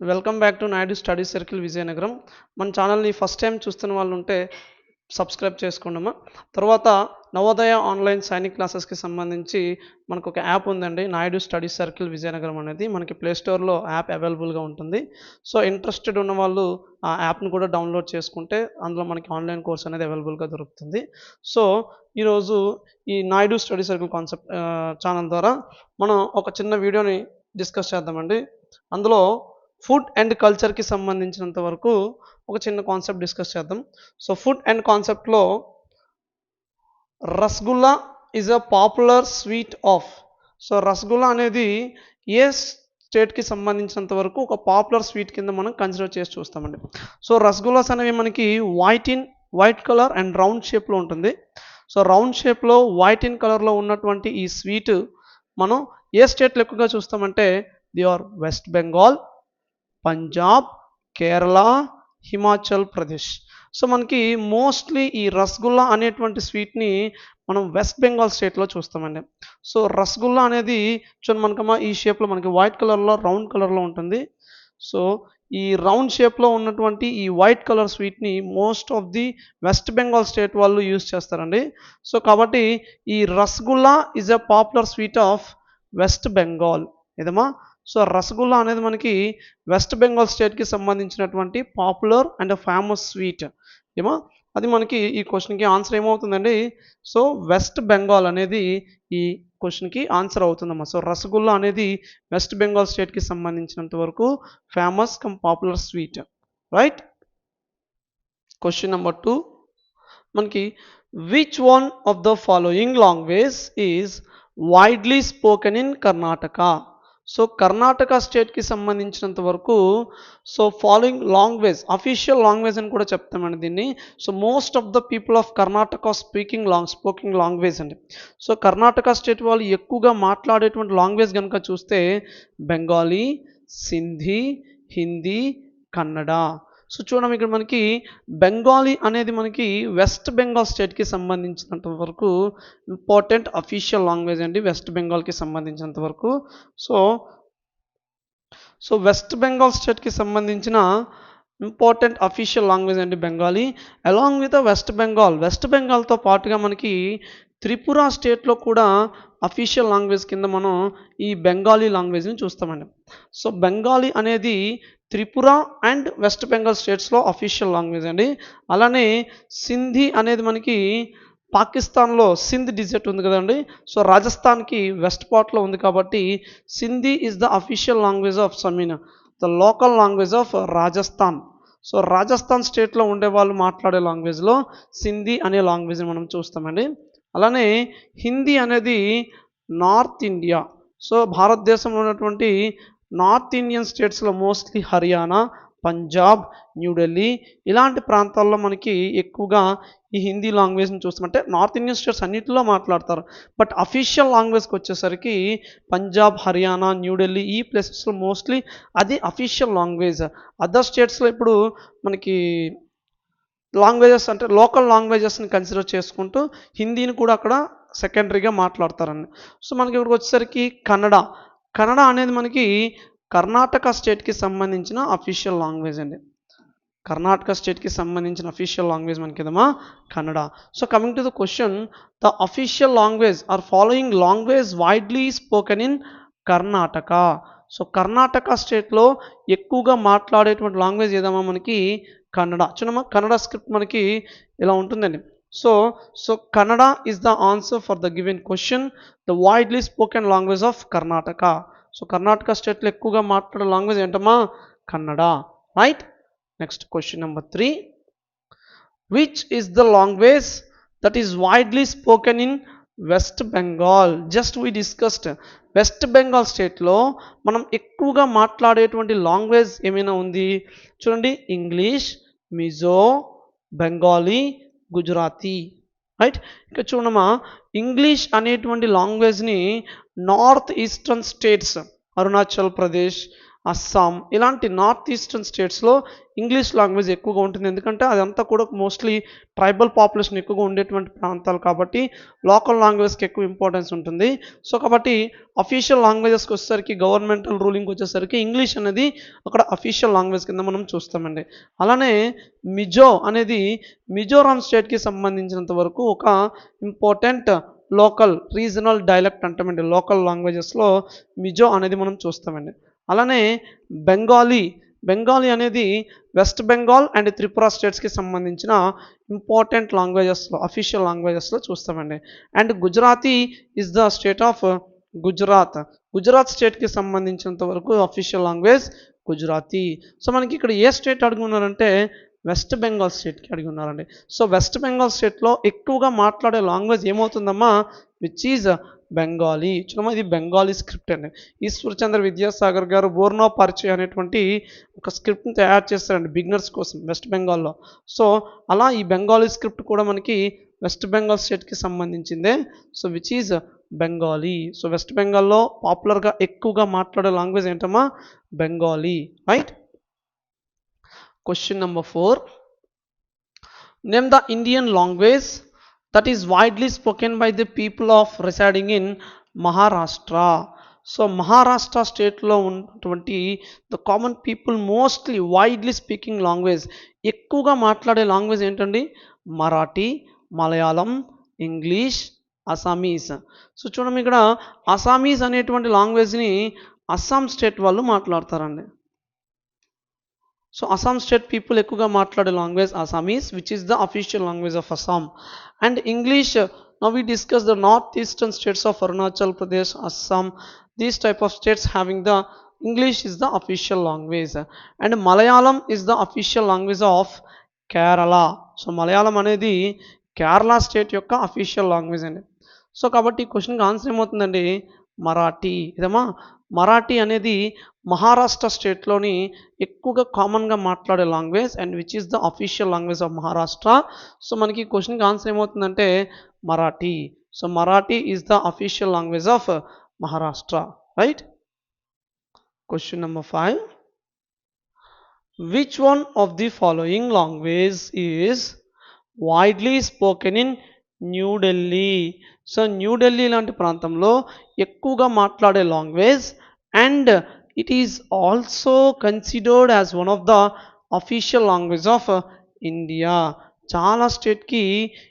Welcome back to Naidu study circle Vizianagaram మన ఛానల్ని first time చూస్తున్న వాళ్ళు ఉంటే సబ్స్క్రైబ్ చేసుకోండమ్మా. తర్వాత నవోదయ ఆన్లైన్ సైనిక్ క్లాసెస్కి సంబంధించి మనకు ఒక యాప్ ఉందండి నాయుడు స్టడీ సర్కిల్ విజయనగరం అనేది. మనకి ప్లే స్టోర్లో యాప్ అవైలబుల్గా ఉంటుంది. సో ఇంట్రెస్టెడ్ ఉన్న వాళ్ళు ఆ యాప్ను కూడా డౌన్లోడ్ చేసుకుంటే అందులో మనకి ఆన్లైన్ కోర్స్ అనేది అవైలబుల్గా దొరుకుతుంది. సో ఈరోజు ఈ Naidu study circle concept channel ద్వారా మనం ఒక చిన్న వీడియోని డిస్కస్ చేద్దామండి. అందులో ఫుడ్ అండ్ కల్చర్కి సంబంధించినంత వరకు ఒక చిన్న కాన్సెప్ట్ డిస్కస్ చేద్దాం. సో ఫుడ్ అండ్ కాన్సెప్ట్లో rasgulla is a popular sweet of. So rasgulla అనేది ఏ స్టేట్కి సంబంధించినంత వరకు ఒక పాపులర్ స్వీట్ కింద మనం కన్సిడర్ చేసి చూస్తామండి. సో రసగుల్లాస్ అనేవి మనకి white in white colour and round షేప్లో ఉంటుంది. సో రౌండ్ షేప్లో వైట్ ఇన్ కలర్లో ఉన్నటువంటి ఈ స్వీట్ మనం ఏ స్టేట్లో ఎక్కువగా చూస్తామంటే the are West Bengal Punjab Kerala Himachal Pradesh. So మనకి మోస్ట్లీ ఈ రసగుల్లా అనేటువంటి స్వీట్ని మనం వెస్ట్ బెంగాల్ స్టేట్లో చూస్తామండి. సో రసగుల్లా అనేది చూడండి మనకమ్మా ఈ షేప్లో మనకి వైట్ కలర్లో రౌండ్ కలర్లో ఉంటుంది. సో ఈ రౌండ్ షేప్లో ఉన్నటువంటి ఈ వైట్ కలర్ స్వీట్ని most of the West Bengal state వాళ్ళు యూజ్ చేస్తారండి. సో కాబట్టి ఈ rasgulla is a popular sweet of West Bengal. ఏదమ్మా? సో రసగుల్లా అనేది మనకి వెస్ట్ బెంగాల్ స్టేట్కి సంబంధించినటువంటి పాపులర్ అండ్ ఫేమస్ స్వీట్. ఏమో? అది మనకి ఈ క్వశ్చన్కి ఆన్సర్ ఏమవుతుందండి? సో వెస్ట్ బెంగాల్ అనేది ఈ క్వశ్చన్కి ఆన్సర్ అవుతుందమ్మా. సో రసగుల్లా అనేది వెస్ట్ బెంగాల్ స్టేట్కి సంబంధించినంత వరకు famous cum popular sweet. Right? Question number two మనకి which one of the following language is widely spoken in Karnataka so Karnataka స్టేట్కి సంబంధించినంత వరకు so following language official language అని కూడా చెప్తామండి దీన్ని. So most of the people of Karnataka speaking long spoking language అండి. So Karnataka state వాళ్ళు ఎక్కువగా మాట్లాడేటువంటి లాంగ్వేజ్ కనుక చూస్తే బెంగాలీ సింధీ హిందీ కన్నడ సో చూడడం ఇక్కడ మనకి బెంగాలీ అనేది మనకి వెస్ట్ బెంగాల్ స్టేట్కి సంబంధించినంత వరకు ఇంపార్టెంట్ అఫీషియల్ లాంగ్వేజ్ అండి వెస్ట్ బెంగాల్కి సంబంధించినంత వరకు. సో సో వెస్ట్ బెంగాల్ స్టేట్కి సంబంధించిన ఇంపార్టెంట్ అఫీషియల్ లాంగ్వేజ్ అండి Bengali. Along with West Bengal West బెంగాల్తో పాటుగా మనకి త్రిపుర స్టేట్లో కూడా అఫీషియల్ లాంగ్వేజ్ కింద మనం ఈ బెంగాలీ లాంగ్వేజ్ని చూస్తామండి. సో బెంగాలీ అనేది త్రిపుర అండ్ వెస్ట్ బెంగాల్ స్టేట్స్లో అఫీషియల్ లాంగ్వేజ్ అండి. అలానే సింధీ అనేది మనకి పాకిస్తాన్లో సింధ్ డిజర్ట్ ఉంది కదండి. సో రాజస్థాన్కి వెస్ట్ పార్ట్లో ఉంది కాబట్టి Sindhi is the official language of Samin the local language of Rajasthan so Rajasthan స్టేట్లో ఉండే వాళ్ళు మాట్లాడే లాంగ్వేజ్లో సింధీ అనే లాంగ్వేజ్ని మనం చూస్తామండి. అలానే హిందీ అనేది నార్త్ ఇండియా. సో భారతదేశంలో ఉన్నటువంటి నార్త్ ఇండియన్ స్టేట్స్లో మోస్ట్లీ హర్యానా పంజాబ్ న్యూఢిల్లీ ఇలాంటి ప్రాంతాల్లో మనకి ఎక్కువగా ఈ హిందీ లాంగ్వేజ్ని చూస్తామంటే నార్త్ ఇండియన్ స్టేట్స్ అన్నింటిలో మాట్లాడతారు. బట్ అఫీషియల్ లాంగ్వేజ్కి వచ్చేసరికి పంజాబ్ హర్యానా న్యూఢిల్లీ ఈ ప్లేసెస్లో మోస్ట్లీ అది అఫీషియల్ లాంగ్వేజ్. అదర్ స్టేట్స్లో ఇప్పుడు మనకి లాంగ్వేజెస్ అంటే లోకల్ లాంగ్వేజెస్ని కన్సిడర్ చేసుకుంటూ హిందీని కూడా అక్కడ సెకండరీగా మాట్లాడతారండి. సో మనకి ఇక్కడికి వచ్చేసరికి కన్నడ. కన్నడ అనేది మనకి కర్ణాటక స్టేట్కి సంబంధించిన అఫీషియల్ లాంగ్వేజ్ అండి. కర్ణాటక స్టేట్కి సంబంధించిన అఫీషియల్ లాంగ్వేజ్ మనకి ఏదమ్మా? Kannada. So coming to the question the official language are following language widely spoken in Karnataka. So Karnataka స్టేట్లో ఎక్కువగా మాట్లాడేటువంటి లాంగ్వేజ్ ఏదమ్మా మనకి? కన్నడ చూడమ్మా కన్నడ స్క్రిప్ట్ మనకి ఇలా ఉంటుందండి. So so Kannada is the answer for the given question the widely spoken language of Karnataka so Karnataka స్టేట్లో ఎక్కువగా మాట్లాడే లాంగ్వేజ్ ఏంటమ్మా? Kannada right next question number three which is the language that is widely spoken in West Bengal just we discussed West Bengal స్టేట్లో మనం ఎక్కువగా మాట్లాడేటువంటి language ఏమైనా ఉంది? చూడండి ఇంగ్లీష్ మిజో బెంగాలీ గుజరాతీ రైట్ ఇంకా చూడమా ఇంగ్లీష్ అనేటువంటి లాంగ్వేజ్ని north eastern states Arunachal Pradesh Assam ఇలాంటి నార్త్ ఈస్టర్న్ స్టేట్స్లో ఇంగ్లీష్ లాంగ్వేజ్ ఎక్కువగా ఉంటుంది. ఎందుకంటే అదంతా కూడా మోస్ట్లీ ట్రైబల్ పాపులేషన్ ఎక్కువగా ఉండేటువంటి ప్రాంతాలు కాబట్టి లోకల్ లాంగ్వేజ్కి ఎక్కువ ఇంపార్టెన్స్ ఉంటుంది. సో కాబట్టి అఫీషియల్ లాంగ్వేజెస్కి వచ్చేసరికి గవర్నమెంటల్ రూలింగ్ వచ్చేసరికి ఇంగ్లీష్ అనేది అక్కడ అఫీషియల్ లాంగ్వేజ్ కింద మనం చూస్తామండి. అలానే మిజో అనేది మిజోరాం స్టేట్కి సంబంధించినంత వరకు ఒక ఇంపార్టెంట్ లోకల్ రీజనల్ డైలెక్ట్ అంటామండి. లోకల్ లాంగ్వేజెస్లో మిజో అనేది మనం చూస్తామండి. అలానే బెంగాలీ బెంగాలీ అనేది వెస్ట్ బెంగాల్ అండ్ త్రిపుర స్టేట్స్కి సంబంధించిన ఇంపార్టెంట్ లాంగ్వేజెస్లో అఫీషియల్ లాంగ్వేజెస్లో చూస్తామండి. And Gujarati is the state of Gujarat. Gujarat స్టేట్కి సంబంధించినంత వరకు అఫీషియల్ లాంగ్వేజ్ గుజరాతీ. సో మనకి ఇక్కడ ఏ స్టేట్ అడిగి ఉన్నారంటే వెస్ట్ బెంగాల్ స్టేట్కి అడిగి ఉన్నారండి. సో వెస్ట్ బెంగాల్ స్టేట్లో ఎక్కువగా మాట్లాడే లాంగ్వేజ్ ఏమవుతుందమ్మా? Which is Bengali. చూడమ్మా ఇది బెంగాలీ స్క్రిప్ట్ అండి. ఈశ్వరచంద్ర విద్యాసాగర్ గారు బోర్నో పరిచయ అనేటువంటి ఒక స్క్రిప్ట్ని తయారు చేస్తారండి బిగినర్స్ కోసం వెస్ట్ బెంగాల్లో. సో అలా ఈ బెంగాలీ స్క్రిప్ట్ కూడా మనకి వెస్ట్ బెంగాల్ స్టేట్కి సంబంధించిందే. So which is Bengali. So West బెంగాల్లో పాపులర్గా ఎక్కువగా మాట్లాడే లాంగ్వేజ్ ఏంటమ్మా? Bengali. Right? Question number four name the Indian language that is widely spoken by the people of residing in Maharashtra so Maharashtra స్టేట్లో ఉన్నటువంటి the common people mostly widely speaking language ఎక్కువగా మాట్లాడే language ఏంటండి Marathi Malayalam English Assamese so చూడండి ఇక్కడ Assamese అనేటువంటి లాంగ్వేజ్ని Assam state వాళ్ళు మాట్లాడతారండి సో అస్సాం స్టేట్ పీపుల్ ఎక్కువగా మాట్లాడే language Assamese which is the official language of Assam and English now we discuss the north eastern states of Arunachal Pradesh Assam these type of states having the English is the official language and Malayalam is the official language of Kerala so Malayalam అనేది Kerala state యొక్క official language అండి. So కాబట్టి ఈ క్వశ్చన్కి answer ఏమవుతుందండి? మరాఠీ ఇదమ్మా మరాఠీ అనేది మహారాష్ట్ర స్టేట్లోని ఎక్కువగా కామన్గా మాట్లాడే language and which is the official language of Maharashtra. So మనకి క్వశ్చన్కి ఆన్సర్ ఏమవుతుందంటే Marathi. So Marathi is the official language of Maharashtra right question number five which one of the following language is widely spoken in New Delhi so New Delhi లాంటి ప్రాంతంలో ఎక్కువగా మాట్లాడే language and it is also considered as one of the official language of India చాలా స్టేట్కి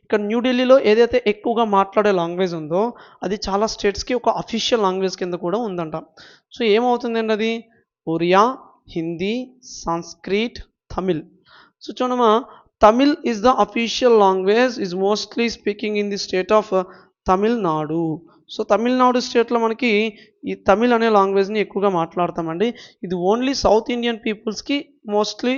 ఇక్కడ న్యూఢిల్లీలో ఏదైతే ఎక్కువగా మాట్లాడే లాంగ్వేజ్ ఉందో అది చాలా స్టేట్స్కి ఒక అఫీషియల్ లాంగ్వేజ్ కింద కూడా ఉందంట. సో ఏమవుతుందండి అది? Oriya Hindi Sanskrit Tamil. So చూడమా Tamil is the official language is mostly speaking in the state of Tamil Nadu so Tamil Nadu స్టేట్లో మనకి ఈ తమిళ్ అనే లాంగ్వేజ్ని ఎక్కువగా మాట్లాడతామండి. ఇది ఓన్లీ సౌత్ ఇండియన్ పీపుల్స్కి మోస్ట్లీ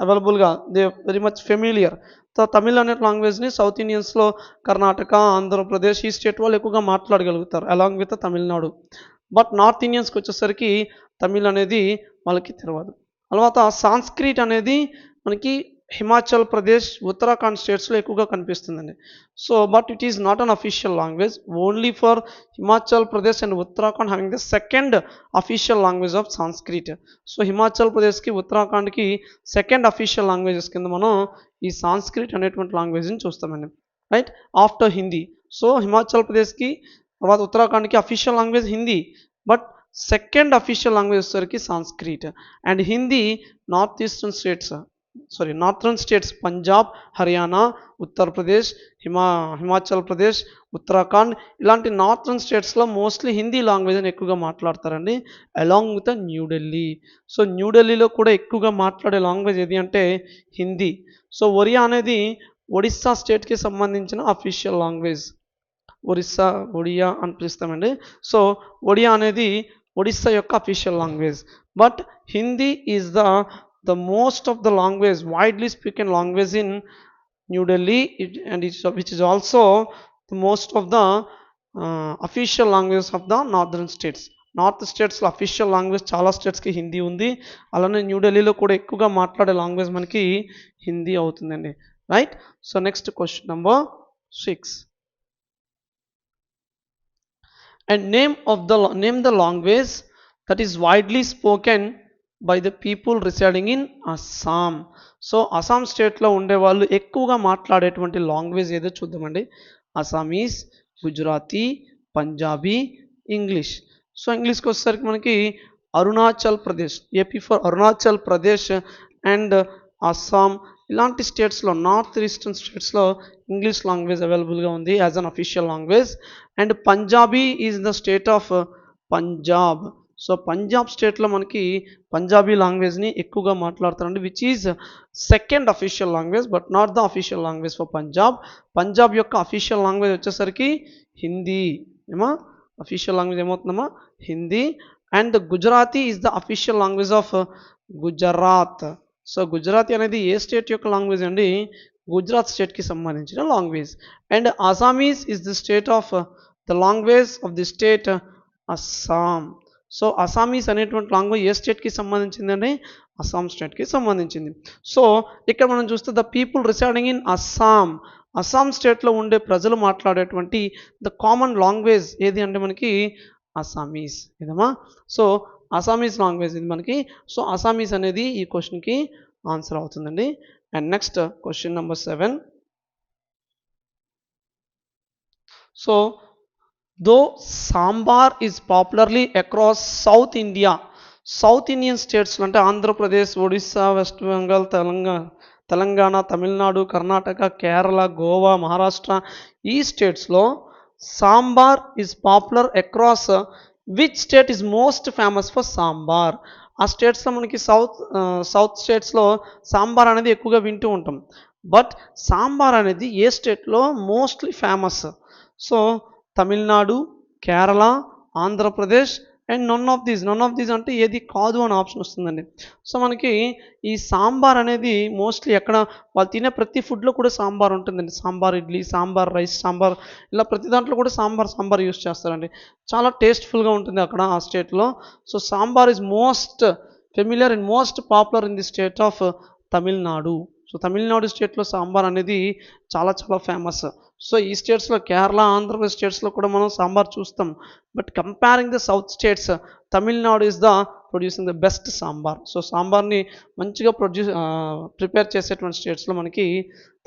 అవైలబుల్గా they very much familiar so Tamil అనే లాంగ్వేజ్ని సౌత్ ఇండియన్స్లో కర్ణాటక ఆంధ్రప్రదేశ్ ఈ స్టేట్ వాళ్ళు ఎక్కువగా మాట్లాడగలుగుతారు along with Tamil Nadu but north ఇండియన్స్కి వచ్చేసరికి తమిళ్ అనేది వాళ్ళకి తెలియదు తర్వాత సాంస్క్రిట్ అనేది మనకి హిమాచల్ ప్రదేశ్ ఉత్తరాఖండ్ స్టేట్స్లో ఎక్కువగా కనిపిస్తుందండి so but it is not an official language only for Himachal Pradesh and Uttarakhand having the second official language of Sanskrit so Himachal ప్రదేశ్కి ఉత్తరాఖండ్కి సెకండ్ అఫీషియల్ లాంగ్వేజెస్ కింద మనం ఈ సాంస్క్రిట్ అనేటువంటి లాంగ్వేజ్ని చూస్తామండి. Right after Hindi so Himachal ప్రదేశ్కి తర్వాత ఉత్తరాఖండ్కి official language Hindi but second official language వచ్చేసరికి Sanskrit and Hindi north eastern states sorry northern states Punjab Haryana Uttar Pradesh Hima Himachal Pradesh Uttarakhand ఇలాంటి నార్థర్న్ స్టేట్స్లో మోస్ట్లీ హిందీ లాంగ్వేజ్ని ఎక్కువగా మాట్లాడతారండి అలాంగ్ విత్ న్యూఢిల్లీ సో న్యూఢిల్లీలో కూడా ఎక్కువగా మాట్లాడే లాంగ్వేజ్ ఏది అంటే హిందీ సో ఒరియా అనేది ఒడిస్సా స్టేట్కి సంబంధించిన అఫీషియల్ లాంగ్వేజ్ ఒరిస్సా ఒడియా అని పిలుస్తామండి. సో ఒడియా అనేది ఒడిస్సా యొక్క official language but Hindi is the the most of the language widely spoken language in new delhi it, and it's, which is also the most of the uh, official languages of the northern states north స్టేట్స్లో official language చాలా స్టేట్స్కి హిందీ ఉంది అలానే న్యూఢిల్లీలో కూడా ఎక్కువగా మాట్లాడే language మనకి హిందీ అవుతుందండి right so next question number six and name of the name the language that is widely spoken by the people residing in Assam so Assam స్టేట్లో ఉండే వాళ్ళు ఎక్కువగా మాట్లాడేటువంటి లాంగ్వేజ్ ఏదో చూద్దామండి. అస్సామీస్ గుజరాతీ పంజాబీ ఇంగ్లీష్ సో ఇంగ్లీష్కి వచ్చేసరికి మనకి Arunachal Pradesh AP for Arunachal Pradesh and Assam ఇలాంటి స్టేట్స్లో నార్త్ ఈస్టర్న్ స్టేట్స్లో ఇంగ్లీష్ లాంగ్వేజ్ అవైలబుల్గా ఉంది as an official language and Punjabi is the state of Punjab so Punjab స్టేట్లో మనకి పంజాబీ లాంగ్వేజ్ని ఎక్కువగా మాట్లాడుతారండి which is second official language but not the official language for Punjab Punjab యొక్క అఫీషియల్ లాంగ్వేజ్ వచ్చేసరికి హిందీ. ఏమా? Official language ఏమవుతుందమ్మా? Hindi. And Gujarati is the official language of Gujarat so Gujarati అనేది ఏ state యొక్క లాంగ్వేజ్ అండి? గుజరాత్ స్టేట్కి సంబంధించిన language and Assamese is the state of the language of the state Assam so Assamese అనేటువంటి language ఏ స్టేట్కి సంబంధించిందండి? అస్సాం స్టేట్కి సంబంధించింది. సో ఇక్కడ మనం చూస్తే the people residing in Assam Assam స్టేట్లో ఉండే ప్రజలు మాట్లాడేటువంటి ద కామన్ లాంగ్వేజ్ ఏది అంటే మనకి అసామీస్ ఏదమ్మా సో అసామీస్ లాంగ్వేజ్ ఇది మనకి. సో అసామీస్ అనేది ఈ క్వశ్చన్కి ఆన్సర్ అవుతుందండి. And next question number seven so though sambar is popularly across south India south Indian స్టేట్స్లో అంటే ఆంధ్రప్రదేశ్ ఒడిస్సా వెస్ట్ బెంగాల్ తెలంగాణ తెలంగాణ తమిళనాడు కర్ణాటక కేరళ గోవా మహారాష్ట్ర ఈ స్టేట్స్లో sambar is popular across which state is most famous for sambar ఆ స్టేట్స్లో మనకి సౌత్ సౌత్ స్టేట్స్లో సాంబార్ అనేది ఎక్కువగా వింటూ ఉంటాం. బట్ సాంబార్ అనేది ఏ స్టేట్లో mostly famous so Tamil Nadu Kerala Andhra Pradesh and none of these none of these అంటే ఏది కాదు అని ఆప్షన్ వస్తుందండి. సో మనకి ఈ సాంబార్ అనేది మోస్ట్లీ ఎక్కడ వాళ్ళు తినే ప్రతి ఫుడ్లో కూడా సాంబార్ ఉంటుందండి. సాంబార్ ఇడ్లీ సాంబార్ రైస్ సాంబార్ ఇలా ప్రతి దాంట్లో కూడా సాంబార్ సాంబార్ యూస్ చేస్తారండి. చాలా టేస్ట్ఫుల్గా ఉంటుంది అక్కడ ఆ స్టేట్లో so sambar is most familiar and most popular in the state of Tamil Nadu so Tamil Nadu స్టేట్లో సాంబార్ అనేది చాలా చాలా ఫేమస్ సో ఈ స్టేట్స్లో కేరళ ఆంధ్రప్రదేశ్ స్టేట్స్లో కూడా మనం సాంబార్ చూస్తాం. But comparing the south states Tamil Nadu is the producing the best sambar. So సాంబార్ని మంచిగా ప్రొడ్యూస్ ప్రిపేర్ చేసేటువంటి స్టేట్స్లో మనకి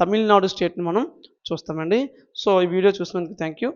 తమిళనాడు స్టేట్ని మనం చూస్తామండి. సో ఈ వీడియో చూసినందుకు థ్యాంక్ యూ